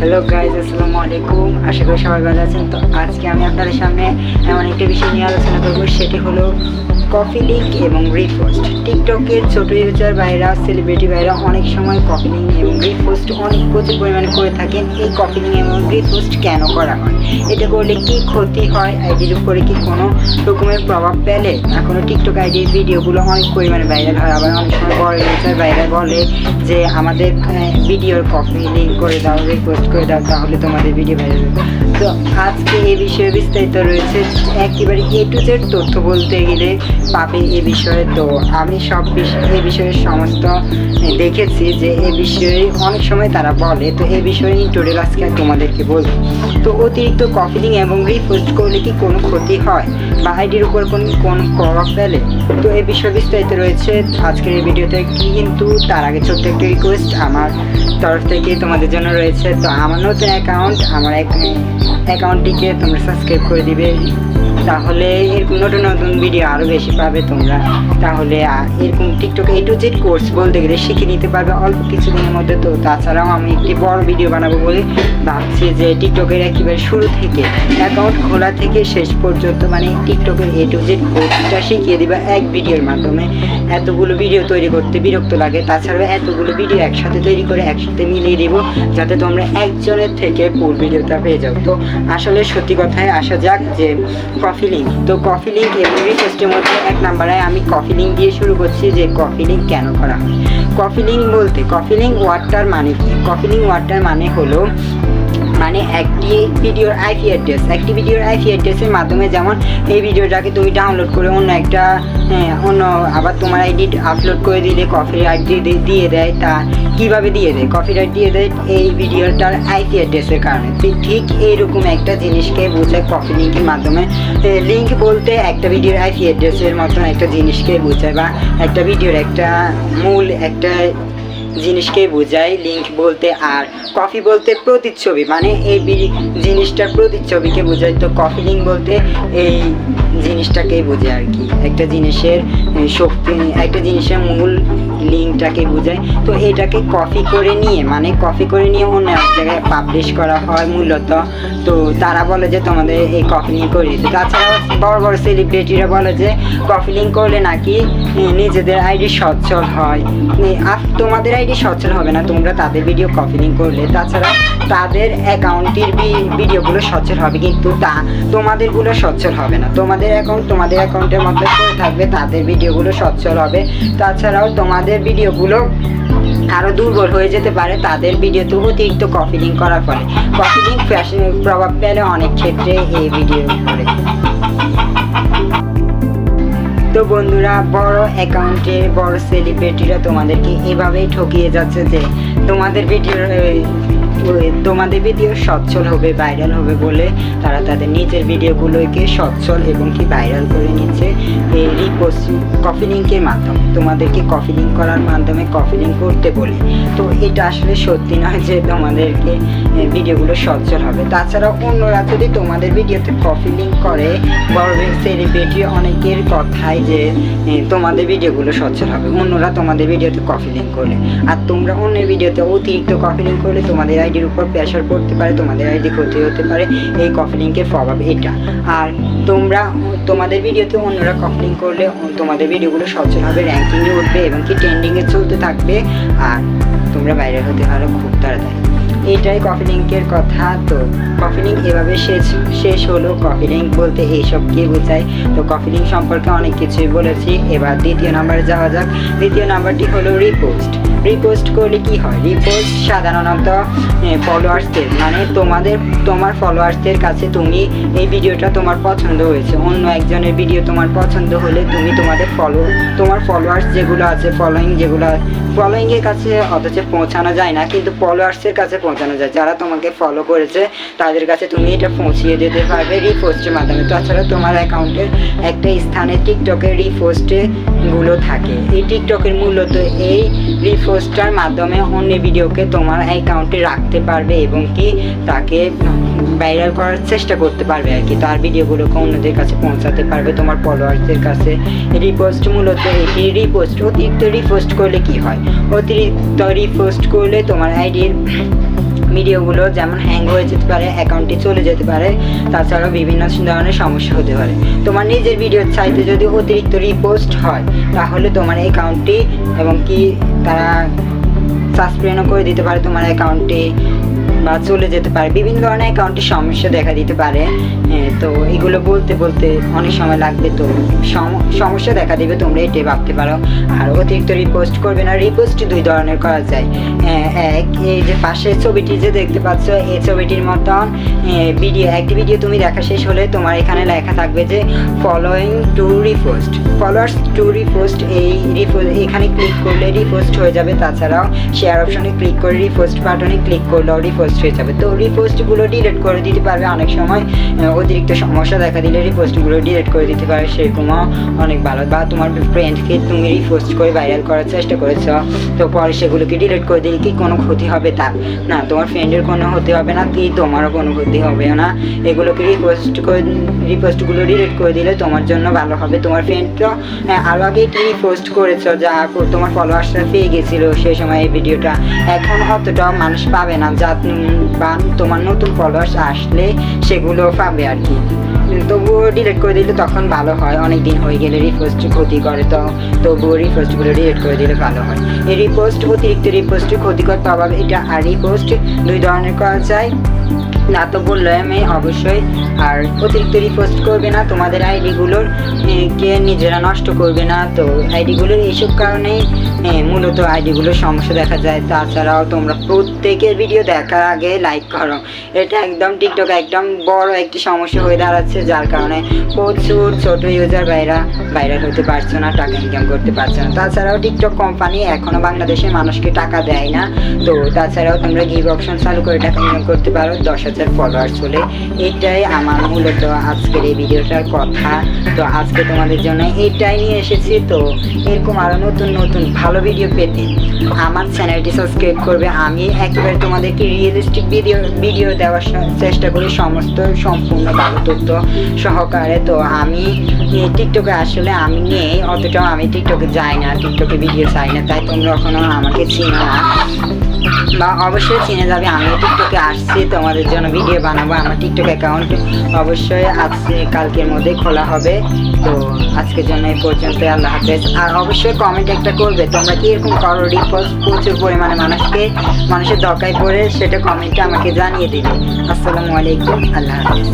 Hello guys আসসালামু আলাইকুম। আশা করি সবাই ভালো আছেন। তো আজকে আমি আপনাদের সামনে এমন একটা বিষয় নিয়ে আলোচনা করব, সেটি হলো কফি লিঙ্ক এবং রিপোস্ট টিকটকের ছোট ইউজার ভাইরা সেলিব্রিটি ভাইরা অনেক সময় কফি লিঙ্ক এবং রিপোস্ট অনেক প্রচুর পরিমাণে করে থাকেন। এই কফি লিঙ্ক এবং রিপোস্ট কেন করা হয়? এটা করলে কি ক্ষতি হয়? আইডির উপরে কি কোনো রকমের প্রভাব পেলে এখনও টিকটক আইডির ভিডিওগুলো অনেক পরিমাণে ভাইরাল হয়। আবার অনেক সময় বড় ইউজার ভাইরা বলে যে, আমাদের ভিডিওর কপি লিঙ্ক করে দাও রিপোস্ট করে দাও, তাহলে তোমাদের ভিডিও ভাইরাল হবে। তো আজকে এই বিষয়ে বিস্তারিত রয়েছে একেবারে এ টু জেড তথ্য বলতে গেলে পাবে এ বিষয়ে। তো আমি সব বিষয় এই বিষয়ে সমস্ত দেখেছি যে এ বিষয়ে অনেক সময় তারা বলে। তো এই বিষয়ে টোটাল আজকে তোমাদেরকে বলব। তো অতিরিক্ত কফিলিং এবং রিপোস্ট করলে কি কোনো ক্ষতি হয়? বা আইডির উপর কোন কোন প্রভাব ফেলে? তো এই বিষয়ে বিস্তারিত রয়েছে আজকের এই ভিডিওতে কিন্তু তার আগে ছোট্ট একটা রিকোয়েস্ট আমার তরফ থেকে তোমাদের জন্য রয়েছে। তো আমার নতুন অ্যাকাউন্ট আমার অ্যাকাউন্টটিকে তোমরা সাবস্ক্রাইব করে দিবে। তাহলে এরকম নতুন নতুন ভিডিও আরও বেশি পাবে তোমরা। তাহলে এরকম টিকটকে এ টু জেড কোর্স বলতে গেলে শিখে নিতে পারবে অল্প কিছুদিনের মধ্যে। তো তাছাড়াও আমি একটি বড় ভিডিও বানাবো বলে ভাবছি যে টিকটকের একেবারে শুরু থেকে অ্যাকাউন্ট খোলা থেকে শেষ পর্যন্ত মানে টিকটকের এ টু জেড কোর্সটা শিখিয়ে দেবে এক ভিডিওর মাধ্যমে। এতগুলো ভিডিও তৈরি করতে বিরক্ত লাগে, তাছাড়াও এতগুলো ভিডিও একসাথে তৈরি করে একসাথে মিলিয়ে দিব যাতে তোমরা একজনের থেকে ফুল ভিডিওটা পেয়ে যাও। তো আসলে সত্যি কথায় আসা যাক যে কফি লিঙ্ক তো কফি লিঙ্ক এবং সিস্টেম হচ্ছে এক নাম্বারে আমি কফি লিঙ্ক দিয়ে শুরু করছি যে কফি লিঙ্ক কেন করা হয়। কফি লিঙ্ক বলতে কফি লিঙ্ক ওয়ার্ডটার মানে কি? কফি লিঙ্ক ওয়ার্ডটার মানে হলো মানে একটি ভিডিওর আইপি অ্যাড্রেস একটি ভিডিওর আইপি অ্যাড্রেসের মাধ্যমে যেমন এই ভিডিওটাকে তুমি ডাউনলোড করে অন্য একটা হ্যাঁ, অন্য আবার তোমার আইডি আপলোড করে দিলে কফি আইডি দিয়ে দেয় তা কীভাবে দিয়ে দেয়? কফি রাইট দিয়ে দেয় এই ভিডিওটার আইপি অ্যাড্রেসের কারণে। ঠিক এইরকম একটা জিনিসকে বোঝায় কফি লিঙ্কের মাধ্যমে। লিঙ্ক বলতে একটা ভিডিওর আইপি অ্যাড্রেসের মতন একটা জিনিসকে বোঝায় বা একটা ভিডিওর একটা মূল একটা জিনিসকে বোঝায় লিঙ্ক বলতে আর কফি বলতে প্রতিচ্ছবি মানে এই জিনিসটার প্রতিচ্ছবিকে বোঝায়। তো কফি লিঙ্ক বলতে এই জিনিসটাকেই বোঝায় আর কি। একটা জিনিসের শক্তি, একটা জিনিসের মূল লিঙ্কটাকে বোঝায়। তো এটাকে কপি করে নিয়ে মানে কপি করে নিয়ে অন্য এক জায়গায় পাবলিশ করা হয় মূলত। তো তারা বলে যে তোমাদের এই কপি লিঙ্ক করে দিতে। তাছাড়াও বড় বড় সেলিব্রিটিরা বলে যে কপি লিঙ্ক করলে নাকি নিজেদের আইডি সচ্ছল হয়। আর তোমাদের আইডি সচ্ছল হবে না, তোমরা তাদের ভিডিও কপি লিঙ্ক করলে। তাছাড়া তাদের অ্যাকাউন্টের ভিডিওগুলো সচ্ছল হবে, কিন্তু তা তোমাদেরগুলো সচ্ছল হবে না। তোমাদের অ্যাকাউন্ট তোমাদের অ্যাকাউন্টের মধ্যে করে থাকবে, তাদের ভিডিওগুলো সচ্ছল হবে। তাছাড়াও তোমাদের ভিডিওগুলো আরও দুর্বল হয়ে যেতে পারে, তাদের ভিডিওতে অতিরিক্ত কপি লিঙ্ক করার ফলে। কপি লিঙ্ক ফ্যাশনের প্রভাব ফেলে অনেক ক্ষেত্রে এই ভিডিও করে তো বন্ধুরা, বড় অ্যাকাউন্টের বড় সেলিব্রিটিরা তোমাদেরকে এভাবেই ঠকিয়ে যাচ্ছে যে তোমাদের ভিডিও তোমাদের ভিডিও সচ্ছল হবে ভাইরাল হবে বলে তারা তাদের নিজের ভিডিওগুলোকে সচ্ছল এবং কি ভাইরাল করে নিচ্ছে এই কপি লিঙ্কের মাধ্যমে। তোমাদেরকে কপি লিঙ্ক করার মাধ্যমে কপি লিঙ্ক করতে বলে। তো এটা আসলে সত্যি নয় যে তোমাদেরকে ভিডিওগুলো সচ্ছল হবে। তাছাড়া অন্যরা যদি তোমাদের ভিডিওতে কপি লিঙ্ক করে, বড় সেলিব্রিটি অনেকের কথায় যে তোমাদের ভিডিওগুলো সচ্ছল হবে। অন্যরা তোমাদের ভিডিওতে কপি লিঙ্ক করলে। আর তোমরা অন্যের ভিডিওতে অতিরিক্ত কপি লিঙ্ক করলে তোমাদের আইডির উপর প্রেশার পড়তে পারে, তোমাদের আইডি ক্ষতি হতে পারে। এই কপি লিঙ্কের প্রভাব এটা। আর তোমরা, তোমাদের ভিডিওতে অন্যরা কপি লিঙ্ক করলে তোমাদের ভিডিওগুলো সচলভাবে র্যাঙ্কিংয়ে উঠবে এবং কি ট্রেন্ডিংয়ে চলতে থাকবে। আর তোমরা বাইরে হতে পারো খুব তাড়াতাড়ি। এটাই কফি লিঙ্কের কথা তো। কফি লিঙ্ক এভাবে শেষ শেষ হলো। কফি লিঙ্ক বলতে এইসব কি বোঝায়? তো কফি লিঙ্ক সম্পর্কে অনেক কিছুই বলেছি। এবার দ্বিতীয় নাম্বারে যাওয়া যাক। দ্বিতীয় নাম্বারটি হলো রিপোস্ট রিপোস্ট করলে কি হয়? রিপোস্ট সাধারণত ফলোয়ার্সদের মানে তোমাদের, তোমার ফলোয়ার্সদের কাছে তুমি এই ভিডিওটা তোমার পছন্দ হয়েছে। অন্য একজনের ভিডিও তোমার পছন্দ হলে তুমি তোমাদের ফলো তোমার ফলোয়ার্স যেগুলো আছে ফলোয়িং যেগুলো ফলোয়িংয়ের কাছে অথচ পৌঁছানো যায় না। কিন্তু ফলোয়ার্সের কাছে পৌঁছানো যায়। যারা তোমাকে ফলো করেছে, তাদের কাছে তুমি এটা পৌঁছিয়ে দিতে পারবে রিপোস্টের মাধ্যমে। তাছাড়া তোমার অ্যাকাউন্টে একটা স্থানে টিকটকের রিপোস্টে গুলো থাকে। এই টিকটকের মূলত এই রিপোস্টটার মাধ্যমে অন্য ভিডিওকে তোমার অ্যাকাউন্টে রাখতে পারবে এবং কি তাকে ভাইরাল করার চেষ্টা করতে পারবে আর কি। তার ভিডিওগুলোকে অন্যদের কাছে পৌঁছাতে পারবে? তোমার ফলোয়ার্সদের কাছে রিপোস্ট মূলত এটি রিপোস্ট অতিরিক্ত রিপোস্ট করলে কি হয়? অতিরিক্ত রিপোস্ট করলে তোমার আইডির ভিডিওগুলো যেমন হ্যাং হয়ে যেতে পারে অ্যাকাউন্টটি চলে যেতে পারে, তাছাড়াও বিভিন্ন ধরনের সমস্যা হতে পারে। তোমার নিজের ভিডিওর চাইতে যদি অতিরিক্ত রিপোস্ট হয়, তাহলে তোমার অ্যাকাউন্টটি এবং কি তারা সাসপেন্ডও করে দিতে পারে তোমার অ্যাকাউন্টে বা চলে যেতে পারে। বিভিন্ন ধরনের অ্যাকাউন্টে সমস্যা দেখা দিতে পারে। এ, তো এগুলো বলতে বলতে অনেক সময় লাগবে তো। সম- সমস্যা দেখা দেবে তোমরা এটাই ভাবতে পারো। আর অতিরিক্ত রিপোস্ট করবে না রিপোস্ট দুই ধরনের করা যায়। এ, এক এই যে পাশের ছবিটি যে দেখতে পাচ্ছ এই ছবিটির মতন ভিডিও একটি ভিডিও তুমি দেখা শেষ হলে তোমার এখানে লেখা থাকবে যে following to repost followers to repost এই রিপোস্ট এখানে ক্লিক করলে রিপোস্ট হয়ে যাবে। তাছাড়াও শেয়ার অপশনে ক্লিক করে রিপোস্ট বাটনে ক্লিক করলেও রিপোস্ট হয়ে যাবে। তো রিপোস্টগুলো ডিলিট করে দিতে পারবে। অনেক সময় অতিরিক্ত সমস্যা দেখা দিলে রিপোস্টগুলো ডিলিট করে দিতে পারবে সেরকমও অনেক ভালো। বা তোমার ফ্রেন্ডকে তুমি রিপোস্ট করে ভাইরাল করার চেষ্টা করেছ তো পরে সেগুলোকে ডিলিট করে দিলে কি কোনো ক্ষতি হবে তার? না তোমার ফ্রেন্ডের কোনো ক্ষতি হবে না কি তোমারও কোনো ক্ষতি হবে না। এগুলোকে রিপোস্ট করে রিপোস্টগুলো ডিলিট করে দিলে তোমার জন্য ভালো হবে। তোমার ফ্রেন্ড তো আহ, আরও আগে রিপোস্ট করেছ যা তোমার ফলোয়ার্সরা পেয়ে গেছিল সেই সময় এই ভিডিওটা। এখন অতটা মানুষ পাবে না। যা উম, বা তোমার নতুন ফলোয়ার্স আসলে সেগুলো পাবে আর কি। তবুও ডিলিট করে দিলে তখন ভালো হয় অনেক দিন হয়ে গেলে রিপোস্ট ক্ষতি করে তো তবুও রিপোস্টগুলো ডিলিট করে দিলে ভালো হয়। এই রিপোস্ট অতিরিক্ত রিপোস্ট ক্ষতিকর পাবে এটা আর রিপোস্ট দুই ধরনের করা যায়। না তো বলল আমি অবশ্যই। আর অতিরিক্ত রিপোস্ট করবে না তোমাদের আইডিগুলোর কে নিজেরা নষ্ট করবে না। তো আইডিগুলোর এইসব কারণেই মূলত আইডিগুলোর সমস্যা দেখা যায়। তাছাড়াও তোমরা প্রত্যেকের ভিডিও দেখার আগে লাইক করো। এটা একদম টিকটক একদম বড় একটি সমস্যা হয়ে দাঁড়াচ্ছে, যার কারণে প্রচুর ছোট ইউজার ভাইরা ভাইরাল হতে পারছে না, টাকা ইনকাম করতে পারছে না। তাছাড়াও টিকটক কোম্পানি এখনও বাংলাদেশের মানুষকে টাকা দেয় না। তো তাছাড়াও তোমরা গিভ অপশন চালু করে টাকা ইনকাম করতে পারো, দশ হাজার ফলোয়ার্স হলে। এটাই আমার মূলত আজকের এই ভিডিওটার কথা। তো আজকে তোমাদের জন্য এটাই নিয়ে এসেছি। তো এরকম আরও নতুন নতুন ভালো ভিডিও পেতে আমার চ্যানেলটি সাবস্ক্রাইব করবে। আমি একেবারে তোমাদেরকে রিয়েলিস্টিক ভিডিও ভিডিও দেওয়ার চেষ্টা করি সমস্ত সম্পূর্ণ ভালো তথ্য সহকারে। তো আমি টিকটকে আসলে আমি নেই অতটাও আমি টিকটকে যাই না টিকটকে ভিডিও চাই না, তাই তোমরা এখনও আমাকে চিনো না। বা অবশ্যই চিনে যাবে, আমিও টিকটকে আসছি, তোমাদের জন্য ভিডিও বানাবো, আমার টিকটক অ্যাকাউন্ট অবশ্যই আজকে কালকের মধ্যে খোলা হবে। তো আজকের জন্য এই পর্যন্ত আল্লাহ হাফেজ। আর অবশ্যই কমেন্ট একটা করবে, তোমরা কি এরকম করো রিপোস্ট প্রচুর পরিমাণে মানুষকে, মানুষের দরকার পড়ে, সেটা কমেন্টে আমাকে জানিয়ে দিবে। আসসালামু আলাইকুম, আল্লাহ হাফেজ।